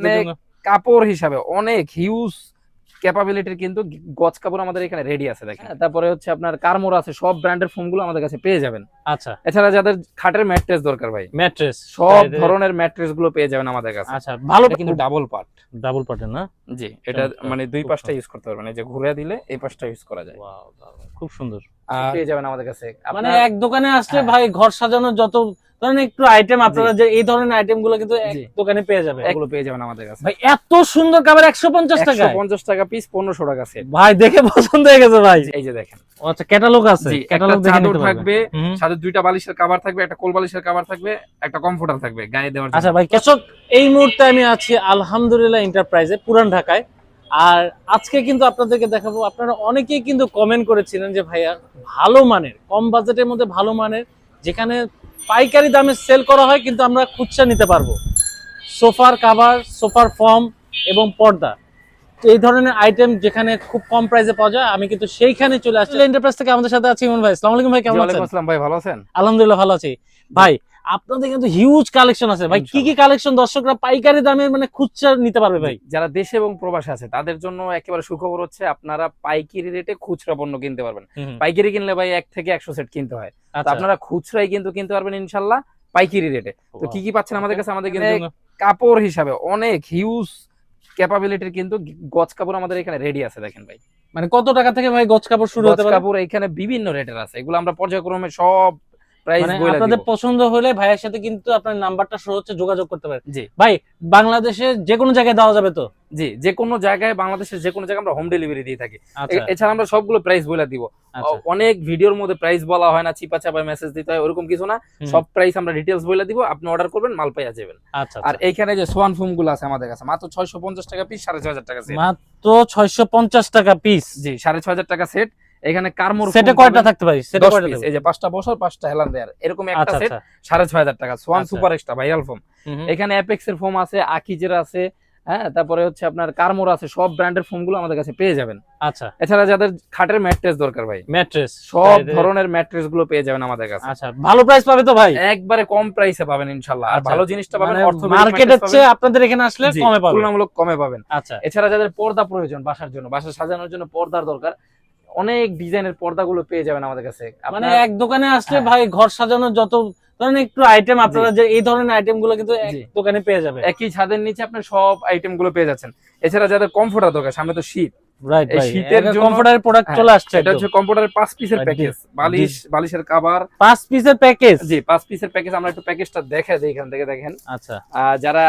মানে কাপড় হিসাবে অনেক হিউজ ক্যাপাবিলিটির কিন্তু গজ কাপড় আমাদের এখানে রেডি আছে দেখেন। হ্যাঁ, তারপরে হচ্ছে আপনার কারমোর আছে সব ব্র্যান্ডের ফোনগুলো আমাদের কাছে পেয়ে যাবেন। আচ্ছা। এছাড়া যাদের খাটের ম্যাট্রেস দরকার ভাই ম্যাট্রেস। সব ধরনের ম্যাট্রেসগুলো পেয়ে যাবেন আমাদের কাছে। আচ্ছা ভালো কিন্তু ডাবল পার্ট ডাবল পার্টের না? জি এটা মানে দুই পাশটা ইউজ করতে পারবেন। এই যে ঘুরে দিলে এই পাশটা ইউজ করা যায়। খুব সুন্দর। পেয়ে যাবেন আমাদের কাছে। মানে এক দোকানে আসলে হ্যাঁ। ভাই ঘর সাজানোর যত ধরেন একটু আইটেম আপনারা যে এই ধরনের আইটেমগুলো কিন্তু এক দোকানে পেয়ে যাবে এগুলো পেয়ে যাবেন আমাদের কাছে। ভাই এত সুন্দর কাবার একশো পঞ্চাশ টাকা পঞ্চাশ টাকা পিস পনেরোশো টাকা সেট ভাই দেখে পছন্দ হয়ে গেছে ভাই। এই যে দেখেন। আচ্ছা ক্যাটালগ আছে। ক্যাটালগ দেখে নিতে পারবে থাকবে সাথে দুইটা বালিশের কভার থাকবে, একটা কোল বালিশের কভার থাকবে, একটা কমফোর্টার থাকবে, গায়ে দেওয়ার আচ্ছা ভাই, কেশক, এই মুহূর্তে আমি আছি আলহামদুলিল্লাহ এন্টারপ্রাইজে পুরান ঢাকায়। আর আজকে কিন্তু আপনাদেরকে দেখাবো, আপনারা অনেকেই কিন্তু কমেন্ট করেছিলেন যে ভাইয়া, ভালো মানের, কম বাজেটের মধ্যে ভালো মানের, যেখানে পাইকারি দামে সেল করা হয়, কিন্তু আমরা খুচরা নিতে পারব। সোফার কাভার সোফার ফর্ম এবং পর্দা। এই ধরনের আইটেম যেখানে খুব কম প্রাইসে পাওয়া যায় আমি কিন্তু সেইখানে চলে আসছি। এন্টারপ্রাইজ থেকে আমাদের সাথে আছে ইমন ভাই। আসসালামু আলাইকুম ভাই কেমন আছেন? আসসালাম ভাই ভালো আছেন? আলহামদুলিল্লাহ ভালো আছি। ভাই আপনাদের কিন্তু হিউজ কালেকশন আছে। ভাই কি কি কালেকশন দর্শকরা পাইকারি দামে মানে খুচরা নিতে পারবে ভাই? যারা দেশে এবং প্রবাসে আছে তাদের জন্য একেবারে সুখবর হচ্ছে আপনারা পাইকারি রেটে খুচরা পণ্য কিনতে পারবেন। পাইকারি কিনলে ভাই এক থেকে একশো সেট কিনতে হয়। তো আচ্ছা। আপনারা খুচরাই কিন্তু কিনতে পারবেন ইনশাল্লাহ পাইকারি রেটে তো কি কি পাচ্ছেন আমাদের কাছে? আমাদের কিন্তু কাপড় হিসাবে অনেক হিউজ ক্যাপাবিলিটির কিন্তু গজ কাপড় আমাদের এখানে রেডি আছে দেখেন ভাই। মানে কত টাকা থেকে ভাই গজ কাপড় শুরু হতে পারে? কাপড় এখানে বিভিন্ন রেটের আছে। এগুলো আমরা পর্যায়ক্রমে সব আপনাদের দিব। পছন্দ হলে ভাইয়ের সাথে কিন্তু আপনার নাম্বারটা শো হচ্ছে যোগাযোগ করতে পারেন। জি। ভাই বাংলাদেশে যে কোনো জায়গায় দেওয়া যাবে তো? জি যে কোনো জায়গায় বাংলাদেশের যে কোনো জায়গায় আমরা হোম ডেলিভারি দিয়ে থাকি। আচ্ছা। এছাড়া আমরা সবগুলো প্রাইস বলে দিব। আচ্ছা। অনেক ভিডিওর মধ্যে প্রাইস বলা হয় না চিপা চাপা মেসেজ দিতে হয় ওরকম কিছু না। সব প্রাইস আমরা ডিটেলস বলে দিব আপনি অর্ডার করবেন মাল পাইয়া যাবেন। আচ্ছা আর এইখানে যে সোয়ান ফোমগুলো আছে আমাদের কাছে মাত্র ছয়শো পঞ্চাশ টাকা পিস সাড়ে ছয় হাজার টাকা সেট মাত্র ছয়শো পঞ্চাশ টাকা পিস জি সাড়ে ছয় হাজার টাকা সেট এখানে কারমোর সেটে কয়টা থাকতে পারি? সেটে কয়টা এই যে পাঁচটা বছর পাঁচটা হেলান দেয়ার। এরকম একটা আচ্ছা সেট আচ্ছা। ছয় হাজার টাকা। Swan. Super extra viral foam. এখানে অ্যাপেক্স এর ফোম আছে আকিজের আছে হ্যাঁ? তারপরে হচ্ছে আপনার কারমোর আছে সব ব্র্যান্ডের ফোমগুলো আমাদের কাছে পেয়ে যাবেন। আচ্ছা। এছাড়া যাদের খাটের ম্যাট্রেস দরকার ভাই ম্যাট্রেস সব ধরনের ম্যাট্রেসগুলো পেয়ে যাবেন আমাদের কাছে। আচ্ছা ভালো প্রাইস পাবে তো ভাই? একবারে কম প্রাইসে পাবেন ইনশাল্লাহ। আর আচ্ছা। ভালো জিনিসটা পাবেন মানে মার্কেটের চেয়ে আপনাদের এখানে আসলে কমে পাবে তুলনামূলক কমে পাবেন। আচ্ছা। এছাড়া যাদের পর্দা প্রয়োজন বাসার জন্য বাসা সাজানোর জন্য পর্দার দরকার অনেক ডিজাইনের পর্দাগুলো পেয়ে যাবেন আমাদের কাছে। মানে এক দোকানে আসলে হ্যাঁ। ভাই ঘর সাজানোর যত ধরেন একটু আইটেম আপনারা যে এই ধরনের আইটেমগুলো কিন্তু এক দোকানে পেয়ে যাবে একই ছাদের নিচে আপনি সব আইটেমগুলো পেয়ে যাচ্ছেন। এছাড়া যাদের কমফোর্টার দরকার সামনে তো শীত শীতের প্রোডাক্ট চলে আসছে এটা হচ্ছে কম্পিউটারের পিসের প্যাকেজ বালিশ বালিশের পিসের প্যাকেজ জি পিসের প্যাকেজ আমরা একটু প্যাকেজটা দেখে দিই এখান থেকে দেখেন। আচ্ছা। যারা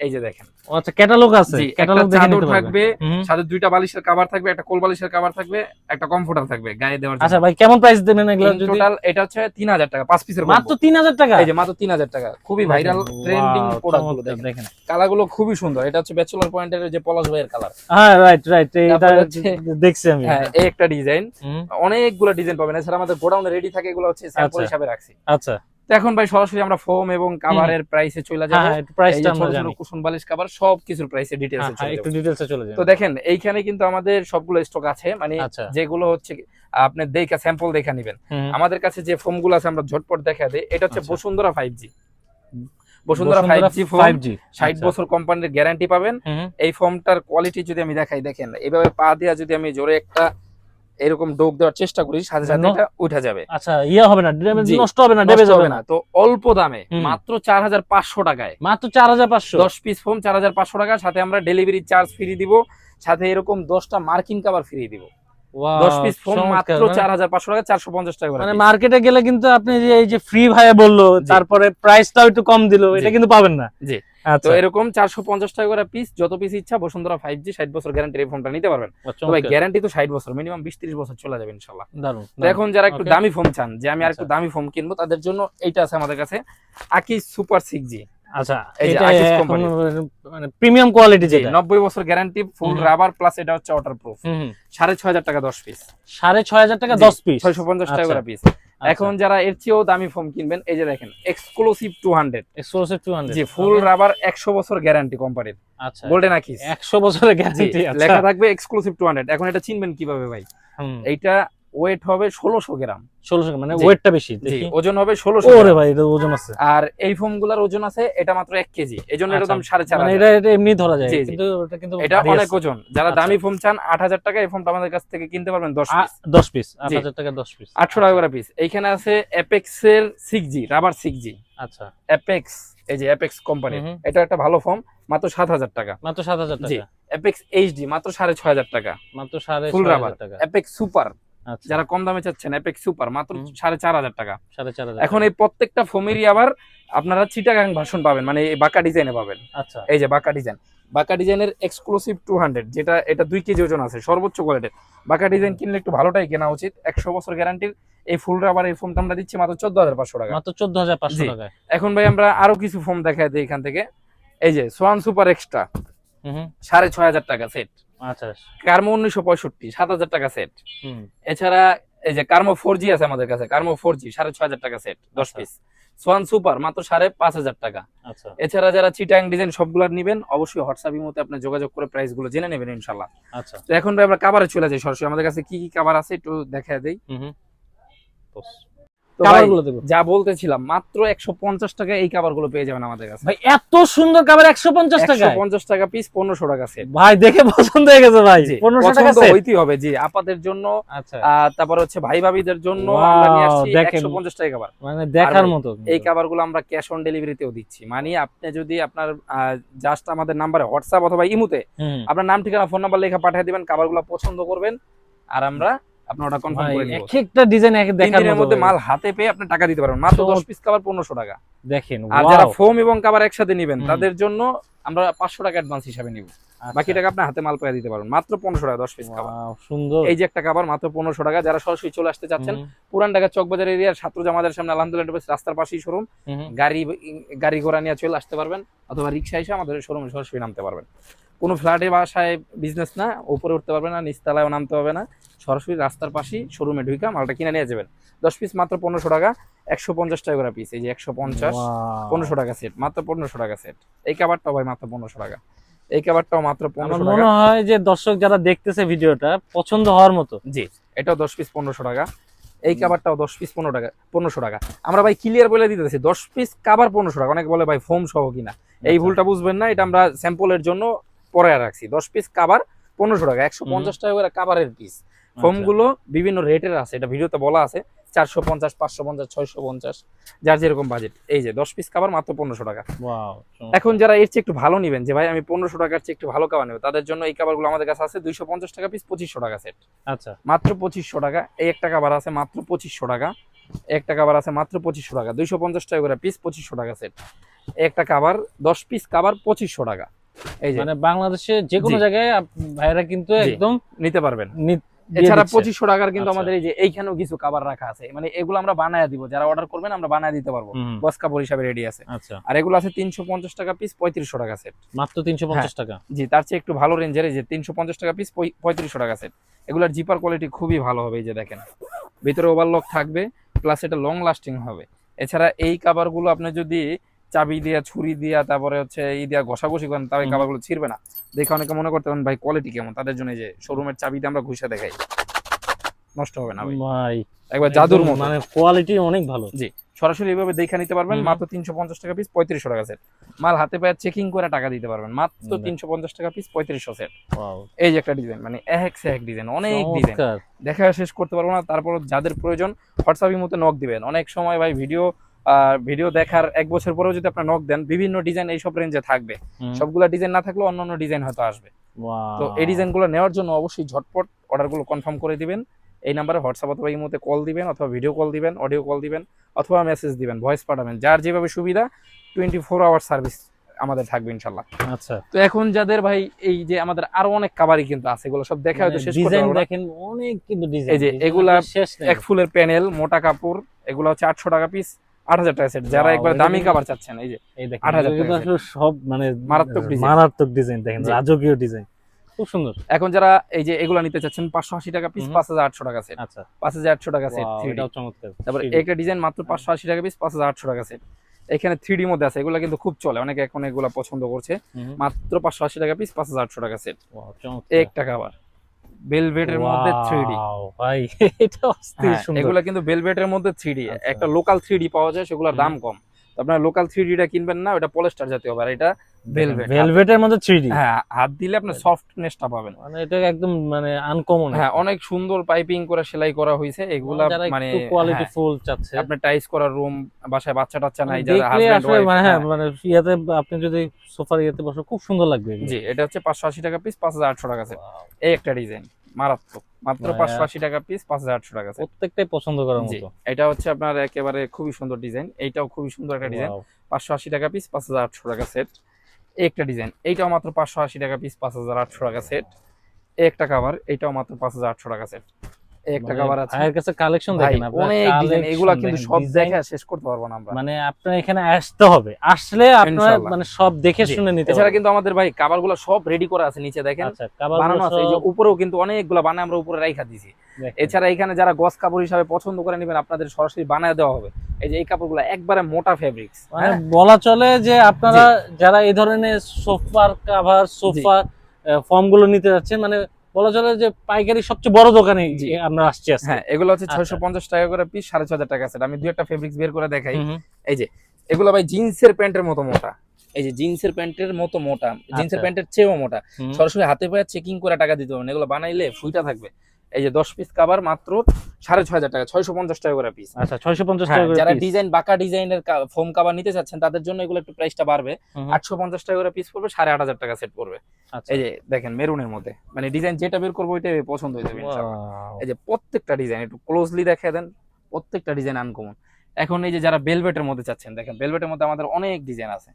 এই যে দেখেন। আচ্ছা ক্যাটালগ আছে। ক্যাটালগ চাদর থাকবে। সাথে দুইটা বালিশের কাভার থাকবে একটা কোল বালিশের কাভার থাকবে একটা কমফোর্টার থাকবে গায়ে দেওয়ার আচ্ছা ভাই কেমন প্রাইস দেবেন এগুলো যদি? টোটাল এটা হচ্ছে তিন হাজার টাকা পাঁচ পিসের মাত্র তিন হাজার টাকা? এই যে মাত্র তিন হাজার টাকা। খুবই ভাইরাল ট্রেন্ডিং প্রোডাক্টগুলো দেখেন। কালারগুলো খুবই সুন্দর। এটা হচ্ছে ব্যাচেলর পয়েন্টের যে পলাশ ভাইয়ের কালার হ্যাঁ রাইট রাইট এটা দেখছি আমি। হ্যাঁ এই একটা ডিজাইন অনেকগুলো ডিজাইন পাবেন। এছাড়া আমাদের গোডাউনে রেডি থাকে এগুলো হচ্ছে স্যাম্পল আচ্ছা। হিসাবে রাখছি। আচ্ছা। এখন ভাই সরাসরি আমরা ফোম এবং কাভারের প্রাইসে চলে যাব। হ্যাঁ একটু প্রাইসটা আমরা ছোট ছোট জানি। কুশন বালিশ কাভার সব কিছুর প্রাইসে হ্যাঁ, হ্যাঁ, একটু যাব ডিটেলসে চলে যান তো দেখেন এইখানে কিন্তু আমাদের সবগুলো স্টক আছে মানে আচ্ছা। যেগুলো হচ্ছে আপনি দেখা স্যাম্পল দেখা নেবেন। আমাদের কাছে যে ফোমগুলো আছে আমরা ঝটপট দেখা দেই। এটা হচ্ছে আচ্ছা। Bashundhara five G Bashundhara five G foam 5G ষাট আচ্ছা। বছর কোম্পানির গ্যারান্টি পাবেন। এই ফোমটার কোয়ালিটি যদি আমি দেখাই দেখেন এইভাবে পা দিয়া যদি আমি জোরে একটা এরকম ডোক দেওয়ার চেষ্টা করি সাথে সাথে এটা উঠে যাবে। আচ্ছা ইয়ে হবে না ড্যামেজ নষ্ট হবে না যাবে হবে না। তো অল্প দামে মাত্র চার হাজার পাঁচশো টাকায়। মাত্র চার হাজার পাঁচশো। দশ পিস ফোম চার হাজার পাঁচশো টাকা সাথে আমরা ডেলিভারি চার্জ ফ্রি দিব সাথে এরকম দশটা মার্কিং কাভার ফ্রি দিব। দশ পিস ফোম মাত্র চার হাজার পাঁচশো টাকা চারশো পঞ্চাশ টাকা মানে মার্কেটে গেলে কিন্তু আপনি যে এই যে ফ্রি ভাইয়া বলল তারপরে প্রাইসটাও একটু কম দিলো এটা কিন্তু পাবেন না। জি। আচ্ছা। তো এরকম চারশো পঞ্চাশ টাকা করে পিস যত পিস ইচ্ছা বসুন্ধরা ফাইভ জি ষাট বছর গ্যারান্টি এই ফোনটা নিতে পারবেন। তো ভাই গ্যারান্টি তো ষাট বছর মিনিমাম বিশ ত্রিশ বছর চলে যাবে ইনশাল্লাহ। এখন যারা একটু দামি ফোন চান যে আমি আর একটু আচ্ছা। দামি ফোন কিনবো তাদের জন্য এইটা আছে আমাদের কাছে আকি সুপার সিক্স জি আচ্ছা এটা। মানে প্রিমিয়াম কোয়ালিটি যেটা। নব্বই বছর গ্যারান্টি ফুল রাবার প্লাস এটা হচ্ছে ওয়াটার প্রুফ হুম, হুম। সাড়ে ছয় হাজার টাকা দশ পিস সাড়ে ছয় হাজার টাকা জি, দশ পিস ছয়শো পঞ্চাশ টাকা আচ্ছা। করে পিস এখন যারা এর চেয়েও দামি ফোন কিনবেন এই যে দেখেন exclusive two hundred exclusive two hundred G full rubber একশো বছর গ্যারান্টি কোম্পানির আচ্ছা। গোল্ডেন আকিস একশো বছরের গ্যারান্টি লেখা থাকবে এক্সক্লুসিভ টু হান্ড্রেড এখন এটা চিনবেন কীভাবে ভাই? এইটা ওয়েট হবে ষোলোশো গ্রাম। ষোলোশো মানে ওয়েটটা বেশি ওজন হবে ষোলোশো ওরে ভাই এটা ওজন আছে। আর এই ফোমগুলার ওজন আছে এটা মাত্র এক কেজি এই জন্য এটার দাম আচ্ছা, সাড়ে চার মানে এটা এটা এমনি ধরা যায়। কিন্তু কিন্তু এটা অনেক ওজন। যারা আচ্ছা। দামি ফোম চান আট হাজার টাকা এই ফোমটা আমাদের কাছ থেকে কিনতে পারবেন দশ দশ পিস আট হাজার টাকা দশ পিস আটশো টাকা করে পিস এইখানে আছে অ্যাপেক্স এর six G rubber six G আচ্ছা। অ্যাপেক্স এই যে অ্যাপেক্স কোম্পানি। এটা একটা ভালো ফোম মাত্র সাত হাজার টাকা। মাত্র সাত হাজার টাকা। অ্যাপেক্স এইচডি মাত্র সাড়ে ছয় হাজার টাকা। মাত্র সাড়ে rubber। হাজার টাকা। অ্যাপেক্স সুপার যারা কম দামে চাচ্ছেন অ্যাপেক্স সুপার মাত্র সাড়ে চার হাজার টাকা। এখন এই প্রত্যেকটা ফোমেরই আবার আপনারা চিটাগাং ভাষণ পাবেন মানে এই বাঁকা ডিজাইনে পাবেন। আচ্ছা। এই যে বাঁকা ডিজাইন বাঁকা ডিজাইনের এক্সক্লুসিভ টু হান্ড্রেড যেটা এটা দুই কেজি ওজন আছে সর্বোচ্চ কোয়ালিটির বাঁকা ডিজাইন কিনলে একটু ভালোটাই কেনা উচিত। একশো বছর গ্যারান্টির এই ফুল রাবার এই ফোমটা আমরা দিচ্ছি মাত্র চোদ্দ হাজার পাঁচশো টাকা। মাত্র চোদ্দ হাজার পাঁচশো জি। টাকায়। এখন ভাই আমরা আরও কিছু ফোম দেখাই দিই এখান থেকে। এই যে সোয়ান সুপার এক্সট্রা। সাড়ে ছয় হাজার টাকা সেট আচ্ছা কার্মো উনিশশো পঁয়ষট্টি সাত হাজার টাকা সেট হুম। এছাড়া এই যে কার্মো ফোর জি আছে আমাদের কাছে কার্মো ফোর জি সাড়ে ছয় হাজার টাকা সেট দশ আচ্ছা। পিস সোয়ান সুপার মাত্র সাড়ে পাঁচ হাজার টাকা। আচ্ছা। এছাড়া যারা চিটাং ডিজাইন সবগুলো নেবেন অবশ্যই হোয়াটসঅ্যাপ মধ্যে আপনি যোগাযোগ করে প্রাইসগুলো জেনে নেবেন ইনশাল্লাহ আচ্ছা। তো এখন ভাই আমরা কাবারে চলে যাই সরাসরি। আমাদের কাছে কি কি কাবার আছে একটু দেখা দেই। যা বলতেছিলাম মাত্র একশো পঞ্চাশ টাকা এই কাবারগুলো পেয়ে যাবেন আমাদের কাছে। ভাই এত সুন্দর কাবার একশো পঞ্চাশ টাকা পঞ্চাশ টাকা পিস পনেরোশো টাকা সেট ভাই দেখে পছন্দ হয়ে গেছে ভাই। জি, পনেরোশো টাকা হইতেই হবে জি আপাদের জন্য আচ্ছা। তারপর হচ্ছে ভাই ভাবিদের জন্য Wow, আমরা নিয়ে আসছি একশো পঞ্চাশ টাকা কাবার মানে দেখার মতো। এই কাবারগুলো আমরা ক্যাশ অন ডেলিভারিতেও দিচ্ছি। মানে আপনি যদি আপনার জাস্ট আমাদের নাম্বারে হোয়াটসঅ্যাপ অথবা ইমুতে। আপনার নাম ঠিকানা ফোন নাম্বার লেখা পাঠিয়ে দিবেন কাবারগুলো পছন্দ করবেন আর আমরা আপনার ওটা কনফার্ম ভাই, করে নিব। একটা ডিজাইন এক দেখার দিনের মধ্যে মাল হাতে পেয়ে আপনি টাকা দিতে পারবেন। মাত্র তো- দশ পিস কাবার পনেরোশো টাকা। দেখেন আর যারা ফোম এবং কাবার একসাথে নিবেন তাদের জন্য আমরা পাঁচশো টাকা অ্যাডভান্স হিসাবে নিব। আচ্ছা। বাকি টাকা হাতে মাল পেয়ে দিতে পারবেন। মাত্র টাকা দশ পিস কাবার সুন্দর। এই যে একটা মাত্র পনেরোশো টাকা। যারা সরাসরি চলে আসতে চাচ্ছেন পুরান ঢাকা চকবাজার এরিয়ার ছাত্র জামাদের সামনে আলহামদুলিল্লাহ রাস্তার পাশেই শোরুম। গাড়ি গাড়ি ঘোড়া নিয়ে চলে আসতে পারবেন অথবা রিক্সা এসে আমাদের শোরুমে সরাসরি নামতে পারবেন। কোনো ফ্ল্যাটে বাসায় বিজনেস না উপরে উঠতে পারবে না নিচতলায়ও নামতে হবে না। সরাসরি রাস্তার পাশেই শোরুমে ঢুকা মালটা কিনে নিয়ে যাবেন। দশ পিস মাত্র পনেরোশো টাকা একশো পঞ্চাশ টাকা করে পিস এই যে একশো পঞ্চাশ পনেরোশো টাকা সেট মাত্র পনেরোশো টাকা সেট এই কাবারটাও ভাই মাত্র পনেরোশো টাকা। এই কাবারটাও মাত্র পনেরোশো মনে হয় যে দর্শক যারা দেখতেছে ভিডিওটা পছন্দ হওয়ার মতো। জি এটাও দশ পিস পনেরোশো টাকা। এই কাবারটাও দশ পিস পনেরো টাকা পনেরোশো টাকা। আমরা ভাই ক্লিয়ার বলে দিতেছি দশ পিস কাবার পনেরোশো টাকা। অনেকে বলে ভাই ফোম সহ কিনা। এই আচ্ছা। ভুলটা বুঝবেন না এটা আমরা স্যাম্পলের জন্য পরে রাখছি। দশ পিস কাবার পনেরোশো টাকা একশো পঞ্চাশ টাকা করে কাবারের পিস আচ্ছা। ফোমগুলো বিভিন্ন রেটের আছে এটা ভিডিওতে বলা আছে চারশো পঞ্চাশ পাঁচশো পঞ্চাশ ছয়শো পঞ্চাশ যার যেরকম বাজেট এই যে দশ পিস কাবার মাত্র পনেরোশো টাকা। এখন যারা এর চেয়ে একটু ভালো নিবেন যে ভাই আমি পনেরোশো টাকার চেয়ে একটু ভালো কাবার নেব তাদের জন্য এই কাবারগুলো আমাদের কাছে আছে দুইশো পঞ্চাশ টাকা পিস পঁচিশশো টাকা সেট আচ্ছা। মাত্র পঁচিশশো টাকা এই একটা কাবার আছে মাত্র পঁচিশশো টাকা একটা কাবার আছে মাত্র পঁচিশশো টাকা দুইশো পঞ্চাশ টাকা করে পিস পঁচিশশো টাকা সেট একটা কাবার দশ পিস কাবার পঁচিশশো টাকা। মানে বাংলাদেশে যে কোনো জায়গায় ভাইরা কিন্তু একদম নিতে পারবেন। এছাড়া পঁচিশশো টাকার কিন্তু আচ্ছা। আমাদের এই যে এইখানেও কিছু কাবার রাখা আছে। মানে এগুলো আমরা বানায় দিব। যারা অর্ডার করবেন আমরা বানায় দিতে পারব। বস কাপড় হিসাবে রেডি আছে। আচ্ছা। আর এগুলো আছে তিনশো পঞ্চাশ টাকা পিস পঁয়ত্রিশশো টাকা সেট মাত্র তিনশো পঞ্চাশ টাকা? জি তার চেয়ে একটু ভালো রেঞ্জের যে তিনশো পঞ্চাশ টাকা পিস পঁয়ত্রিশশো টাকা সেট এগুলোর জিপার কোয়ালিটি খুবই ভালো হবে এই যে দেখেন। ভিতরে ওভারলক থাকবে প্লাস এটা লং লাস্টিং হবে। এছাড়া এই কাবারগুলো আপনি যদি চাবি দিয়া ছুরি দিয়া তারপরে হচ্ছে এই দিয়া ঘষাঘষি করেন হুম। কাবারগুলো ছিড়বে না। দেখে অনেকে মনে করতে পারেন ভাই কোয়ালিটি কেমন? তাদের জন্য যে শোরুমের চাবি দিয়ে আমরা ঘুষে দেখাই। নষ্ট হবে না ভাই। একবার জাদুর মতো। মানে কোয়ালিটি অনেক ভালো। জি সরাসরি এইভাবে দেখে নিতে পারবেন মাত্র তিনশো পঞ্চাশ টাকা পিস পঁয়ত্রিশশো টাকা সেট মাল হাতে পায়ে চেকিং করে টাকা দিতে পারবেন মাত্র হুম। তিনশো পঞ্চাশ টাকা পিস পঁয়ত্রিশশো সেট এই যে একটা ডিজাইন মানে এক সে এক ডিজাইন অনেক ডিজাইন দেখা শেষ করতে পারব না তারপর যাদের প্রয়োজন হোয়াটসঅ্যাপের মতো নক দিবেন। অনেক সময় ভাই ভিডিও ভিডিও দেখার এক বছর পরেও যদি আপনার নক দেন বিভিন্ন ডিজাইন এইসব রেঞ্জে থাকবে। সবগুলা ডিজাইন না থাকলেও অন্য অন্য ডিজাইন হয়তো আসবে। তো এই ডিজাইনগুলো নেওয়ার জন্য অবশ্যই ঝটপট অর্ডারগুলো কনফার্ম করে দিবেন। এই নাম্বারে হোয়াটসঅ্যাপ অথবা এই মুহূর্তে কল দিবেন অথবা ভিডিও কল দিবেন অডিও কল দিবেন অথবা মেসেজ দিবেন ভয়েস পাঠাবেন। যার যেভাবে সুবিধা টোয়েন্টি ফোর আওয়ার সার্ভিস আমাদের থাকবে ইনশাল্লাহ আচ্ছা। তো এখন যাদের ভাই এই যে আমাদের আরও অনেক কাবারই কিন্তু আছে এগুলো সব দেখা হয়তো শেষ ডিজাইন দেখেন অনেক কিন্তু ডিজাইন এই যে এগুলা এক ফুলের প্যানেল মোটা কাপড় এগুলো হচ্ছে আটশো টাকা পিস আট হাজার টাকা সেট যারা একবার দামি কিন্তু- চাচ্ছেন এই যে এই দেখেন 8000 এগুলো সব মানে মারাত্মক মারাত্মক ডিজাইন দেখেন রাজকীয় ডিজাইন খুব সুন্দর। এখন যারা এই যে এগুলো নিতে চাচ্ছেন পাঁচশো আশি টাকা পিস পাঁচ হাজার আটশো টাকা সেট আচ্ছা। পাঁচ হাজার আটশো টাকা সেট Wow, চমৎকার। তারপর একটা ডিজাইন মাত্র পাঁচশো আশি টাকা পিস পাঁচ হাজার আটশো টাকা সেট এখানে থ্রি মধ্যে আছে এগুলো কিন্তু খুব চলে অনেকে এখন এগুলো পছন্দ করছে। মাত্র পাঁচশো আশি টাকা পিস পাঁচ হাজার আটশো টাকা সেট wow, চমৎকার। বেলভেটের মধ্যে থ্রি ডি ভাই এটা অস্থির সুন্দর। এগুলো কিন্তু বেলভেটের মধ্যে থ্রি ডি আচ্ছা। একটা লোকাল থ্রি ডি পাওয়া যায় সেগুলোর দাম কম। আপনারা লোকাল থ্রি ডিটা কিনবেন না ওটা পলেস্টার জাতীয় হবে আর এটা velvet। ভেলভেটের মধ্যে 3D হ্যাঁ হাত দিলে আপনি সফটনেসটা পাবেন। মানে এটা একদম মানে আনকমন হ্যাঁ অনেক সুন্দর পাইপিং করে সেলাই করা হয়েছে। এগুলা মানে কোয়ালিটি ফুল চাচ্ছে। আপনার টাইস করা রুম বাসায় বাচ্চা টাচ্চা নাই যারা হাজবেন্ড আসলে মানে হ্যাঁ মানে ইয়াতে আপনি যদি সোফার ইয়াতে বসে খুব সুন্দর লাগবে জি এটা হচ্ছে পাঁচশো আশি টাকা পিস পাঁচ হাজার আটশো টাকা set। Wow, এই একটা ডিজাইন মারাত্মক। মাত্র পাঁচশো আশি টাকা পিস পাঁচ হাজার আটশো টাকা। প্রত্যেকটাই পছন্দ করার মতো। এটা হচ্ছে আপনার একেবারে খুবই সুন্দর ডিজাইন এইটাও খুবই সুন্দর একটা ডিজাইন পাঁচশো আশি টাকা পিস পাঁচ হাজার আটশো টাকা সেট একটা ডিজাইন। এইটাও মাত্র পাঁচশো আশি টাকা পিস পাঁচ হাজার আটশো টাকা সেট একটা কাভার এইটাও মাত্র পাঁচ হাজার আটশো টাকা সেট একটা মানে কাভার আছে। ভাইয়ের কাছে কালেকশন দেখেন আপনার অনেক ডিজাইন এগুলা কিন্তু সব দেখে শেষ করতে পারব না আমরা। মানে আপনার এখানে আসতে হবে। আসলে আপনার মানে সব দেখে শুনে নিতে এছাড়া কিন্তু আমাদের ভাই সব রেডি করা আছে নিচে দেখেন। আচ্ছা বানানো আছে এই যে উপরেও কিন্তু অনেকগুলো বানায় আমরা উপরে রাইখা দিছি। এছাড়া এখানে যারা গস কাপড় হিসাবে পছন্দ করে নেবেন আপনাদের সরাসরি বানায় দেওয়া হবে। এই যে এই কাপড়গুলো একবারে মোটা ফেব্রিক্স মানে বলা চলে যে আপনারা যারা এই ধরনের সোফার কাভার সোফা ফর্মগুলো নিতে যাচ্ছেন মানে বলা চলে যে পাইকারি সবচেয়ে বড় দোকানে আমরা আসছি হ্যাঁ এগুলো হচ্ছে আচ্ছা। ছয়শো পঞ্চাশ টাকা করে পিস সাড়ে ছ হাজার টাকা আছে আমি দুই একটা ফেব্রিক্স বের করে দেখাই। এই যে এগুলো ভাই জিন্সের প্যান্টের মতো মোটা। এই যে জিন্সের প্যান্টের মতো মোটা। জিন্সের আচ্ছা। প্যান্টের চেয়েও মোটা। সরাসরি হাতে পায়ে চেকিং করে টাকা দিতে হবে এগুলো বানাইলে ফুইটা থাকবে। এই যে দশ পিস কাবার মাত্র সাড়ে ছয় হাজার টাকা ছয়শো পঞ্চাশ টাকা করে পিস আচ্ছা ছয়শো পঞ্চাশ হ্যাঁ, টাকা করে যারা। ডিজাইন বাঁকা ডিজাইনের ফোম কাবার নিতে চাচ্ছেন তাদের জন্য এগুলো একটু প্রাইসটা বাড়বে। আটশো পঞ্চাশ টাকা করে পিস পড়বে সাড়ে আট হাজার টাকা সেট পড়বে আচ্ছা। এই যে দেখেন মেরুনের মধ্যে মানে ডিজাইন যেটা বের করব ওইটাই পছন্দ হয়ে যাবে ইনশাআল্লাহ। এই যে প্রত্যেকটা ডিজাইন একটু ক্লোজলি দেখে দেন প্রত্যেকটা ডিজাইন আনকমন এখন এই যে যারা বেলভেটের মধ্যে চাচ্ছেন দেখেন বেলভেটের মধ্যে আমাদের অনেক ডিজাইন আছে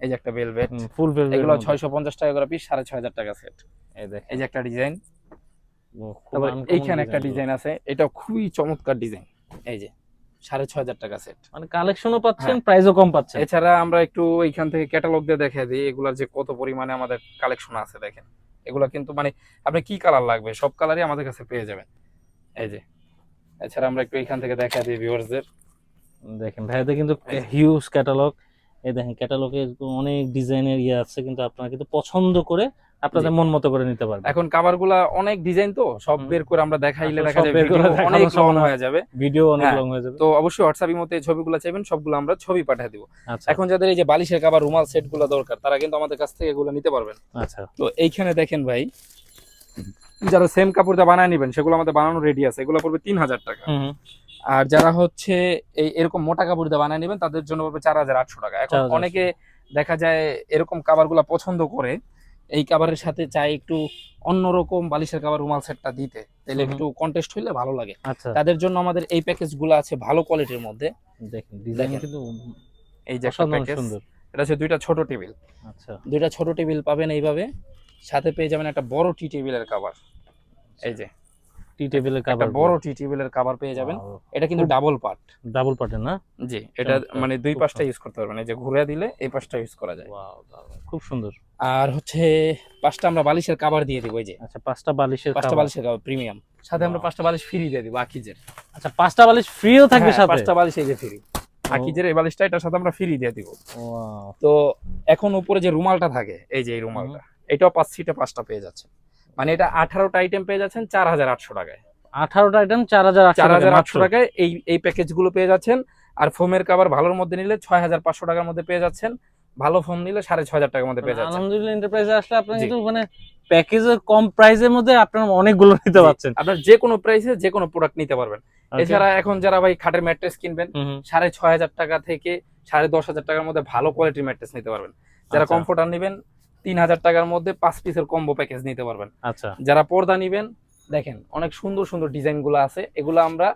এই যে একটা বেলভেট ফুল velvet এগুলো এর মধ্যে। ছয়শো পঞ্চাশ টাকা করে পিস সাড়ে ছয় হাজার টাকা সেট এই দেখেন। এই যে একটা ডিজাইন তারপর এইখানে একটা ডিজাইন আছে এটা খুবই চমৎকার ডিজাইন এই যে সাড়ে ছয় হাজার টাকা সেট মানে কালেকশনও পাচ্ছেন হ্যাঁ। প্রাইসও কম পাচ্ছেন। এছাড়া আমরা একটু এইখান থেকে ক্যাটালগ দিয়ে দেখা দিই এগুলার যে কত পরিমাণে আমাদের কালেকশন আছে দেখেন। এগুলা কিন্তু মানে আপনি কি কালার লাগবে সব কালারই আমাদের কাছে পেয়ে যাবেন। এই যে এছাড়া আমরা একটু এইখান থেকে দেখা দিই ভিউয়ার্সদের দেখেন ভাইয়াদের কিন্তু হিউজ ক্যাটালগ এই দেখেন ক্যাটালগে অনেক ডিজাইনের ইয়ে আছে কিন্তু আপনারা কিন্তু পছন্দ করে আপনাদের। মন মতো করে নিতে পারবেন। এখন কাভারগুলা অনেক ডিজাইন তো সব। বের করে আমরা দেখাইলে দেখা যাবে অনেক লং হয়ে যাবে। ভিডিও অনেক হ্যাঁ। লং হয়ে যাবে। তো অবশ্যই হোয়াটসঅ্যাপ মতে ছবিগুলো চাইবেন সবগুলো আমরা ছবি পাঠিয়ে দিব। আচ্ছা। এখন যাদের এই যে বালিশের কাভার রুমাল সেটগুলো দরকার তারা কিন্তু আমাদের কাছ থেকে এগুলো নিতে পারবেন। আচ্ছা। তো এইখানে দেখেন ভাই যারা সেম কাপড় দিয়ে বানায় নেবেন সেগুলো আমাদের বানানো রেডি আছে এগুলো পড়বে তিন হাজার টাকা। আর যারা হচ্ছে এই এরকম মোটা কাপড় দিয়ে বানায় নেবেন তাদের জন্য পড়বে চার হাজার আটশো টাকা। এখন অনেকে দেখা যায় এরকমগুলা পছন্দ করে এই কাবারের সাথে চাই একটু অন্যরকম বালিশের কাবার রুমাল সেটটা দিতে। তাহলে। একটু কন্টেস্ট হইলে ভালো লাগে। আচ্ছা। তাদের জন্য আমাদের এই প্যাকেজগুলো আছে ভালো কোয়ালিটির মধ্যে। দেখেন ডিজাইন কিন্তু এই যে সুন্দর। এটা হচ্ছে দুইটা ছোট টেবিল। আচ্ছা। দুইটা ছোট টেবিল পাবেন এইভাবে। সাথে পেয়ে যাবেন একটা বড় টি টেবিলের কাভার এই যে। টি টেবিলের কভার বড় টি টেবিলের কাভার পেয়ে যাবেন। এটা কিন্তু ডাবল পার্ট ডাবল পার্টের না? জি এটা মানে দুই পাশটা ইউজ করতে পারবেন এই যে ঘুরে দিলে এই পাশটা ইউজ করা যায়। খুব সুন্দর। আর হচ্ছে পাঁচটা আমরা বালিশের কাভার দিয়ে দিব এই যে। আচ্ছা পাঁচটা বালিশের পাঁচটা বালিশের কাভার প্রিমিয়াম সাথে আমরা পাঁচটা বালিশ ফ্রি দিয়ে দিব আকিজের। আচ্ছা পাঁচটা বালিশ ফ্রিও থাকবে হ্যাঁ, সাথে? পাঁচটা বালিশ এই যে ফ্রি আকিজের এই বালিশটা এটার সাথে আমরা ফ্রি দিয়ে দিব। তো এখন উপরে যে রুমালটা থাকে এই যে এই রুমালটা এটাও পাঁচ সিটে পাঁচটা পেয়ে যাচ্ছে। মানে এটা আঠারোটা আইটেম পেয়ে যাচ্ছেন চার হাজার আটশো টাকায়। আঠারোটা আইটেম চার হাজার চার হাজার আটশো টাকায় এই এই প্যাকেজগুলো পেয়ে যাচ্ছেন। আর ফোমের কাভার ভালোর মধ্যে নিলে ছয় হাজার পাঁচশো টাকার মধ্যে পেয়ে যাচ্ছেন। ভালো ফোম নিলে সাড়ে ছয় হাজার টাকার মধ্যে পেয়ে যাচ্ছেন। আলহামদুলিল্লাহ এন্টারপ্রাইজে আসলে আপনি কিন্তু মানে প্যাকেজের কম প্রাইসের মধ্যে আপনারা অনেকগুলো নিতে পারছেন। আপনার যে কোনো প্রাইসে যে কোনো প্রোডাক্ট নিতে পারবেন। এছাড়া এখন যারা ভাই খাটের ম্যাট্রেস কিনবেন সাড়ে ছয় হাজার টাকা থেকে সাড়ে দশ হাজার টাকার মধ্যে ভালো কোয়ালিটির ম্যাট্রেস নিতে পারবেন। যারা আচ্ছা, কমফোর্টার নেবেন তিন হাজার টাকার মধ্যে পাঁচ পিসের কম্বো প্যাকেজ নিতে পারবেন। আচ্ছা। যারা পর্দা নিবেন দেখেন অনেক সুন্দর সুন্দর ডিজাইনগুলো আছে। এগুলো আমরা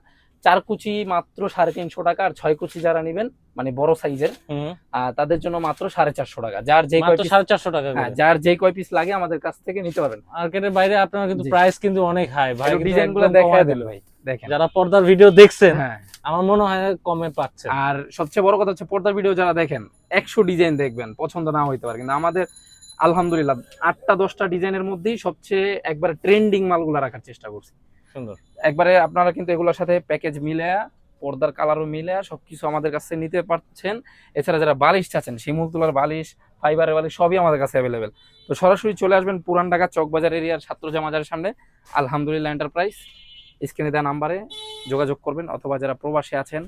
চার কুচি মাত্র সাড়ে তিনশো টাকা আর ছয় কুচি যারা নিবেন মানে বড় সাইজের তাদের জন্য মাত্র সাড়ে চারশো টাকা। যার যে সাড়ে চারশো টাকা হ্যাঁ যার যে কয় পিস লাগে আমাদের কাছ থেকে নিতে পারবেন। মার্কেটের বাইরে আপনার কিন্তু প্রাইস কিন্তু অনেক হাই ভাই ডিজাইনগুলো দেখা দিল দিল। ভাই দেখেন। যারা পর্দার ভিডিও দেখছেন হ্যাঁ। আমার মনে হয় কমে পাচ্ছে। আর সবচেয়ে বড় কথা হচ্ছে পর্দার ভিডিও যারা দেখেন একশো ডিজাইন দেখবেন পছন্দ না হইতে পারে। কিন্তু আমাদের আলহামদুলিল্লাহ আটটা দশটা ডিজাইনের মধ্যেই সবচেয়ে একবার ট্রেন্ডিং মালগুলো রাখার চেষ্টা করছি। সুন্দর। একবারে আপনারা কিন্তু এগুলোর সাথে প্যাকেজ মিলে পর্দার কালারও মিলে সবকিছু আমাদের কাছে নিতে পারছেন। এছাড়া যারা বালিশ চাচ্ছেন শিমুল তোলার বালিশ ফাইবার বালিশ সবই আমাদের কাছে অ্যাভেলেবেল তো সরাসরি চলে আসবেন পুরান ঢাকা চকবাজার এরিয়ার ছাত্রজা মাজারের সামনে। আলহামদুলিল্লাহ এন্টারপ্রাইজ স্ক্রিনে দেওয়া নাম্বারে যোগাযোগ করবেন অথবা যারা প্রবাসী আছেন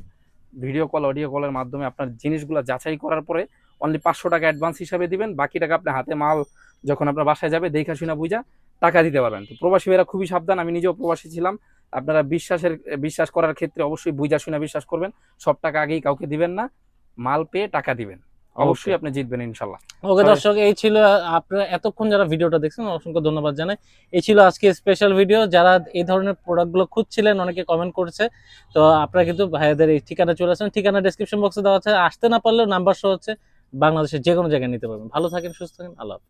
ভিডিও কল অডিও কলের মাধ্যমে আপনার জিনিসগুলো যাচাই করার পরে অনলি পাঁচশো টাকা অ্যাডভান্স হিসাবে দিবেন বাকি টাকা আপনার হাতে মাল যখন আপনার বাসায় যাবে দেখা শুনে বুঝা টাকা দিতে পারবেন। তো প্রবাসী ভাইরা খুবই সাবধান আমি নিজেও প্রবাসী ছিলাম। আপনারা বিশ্বাসের বিশ্বাস করার ক্ষেত্রে অবশ্যই বুঝা শুনে বিশ্বাস করবেন। সব টাকা আগেই কাউকে দিবেন না মাল পেয়ে টাকা দিবেন। অবশ্যই আপনি জিতবেন ইনশাল্লাহ। ওকে দর্শক এই ছিল আপনারা এতক্ষণ যারা ভিডিওটা দেখছেন অসংখ্য ধন্যবাদ জানাই। এই ছিল আজকে স্পেশাল ভিডিও যারা এই ধরনের প্রোডাক্টগুলো খুঁজছিলেন অনেকে কমেন্ট করছে। তো আপনারা কিন্তু ভাইয়াদের এই ঠিকানা চলে আসেন। ঠিকানা ডেসক্রিপশন বক্সে দেওয়া আছে। আসতে না পারলেও নাম্বার শো হচ্ছে। বাংলাদেশের যে কোনো জায়গায় নিতে পারবেন ভালো থাকেন সুস্থ থাকেন আল্লাহ।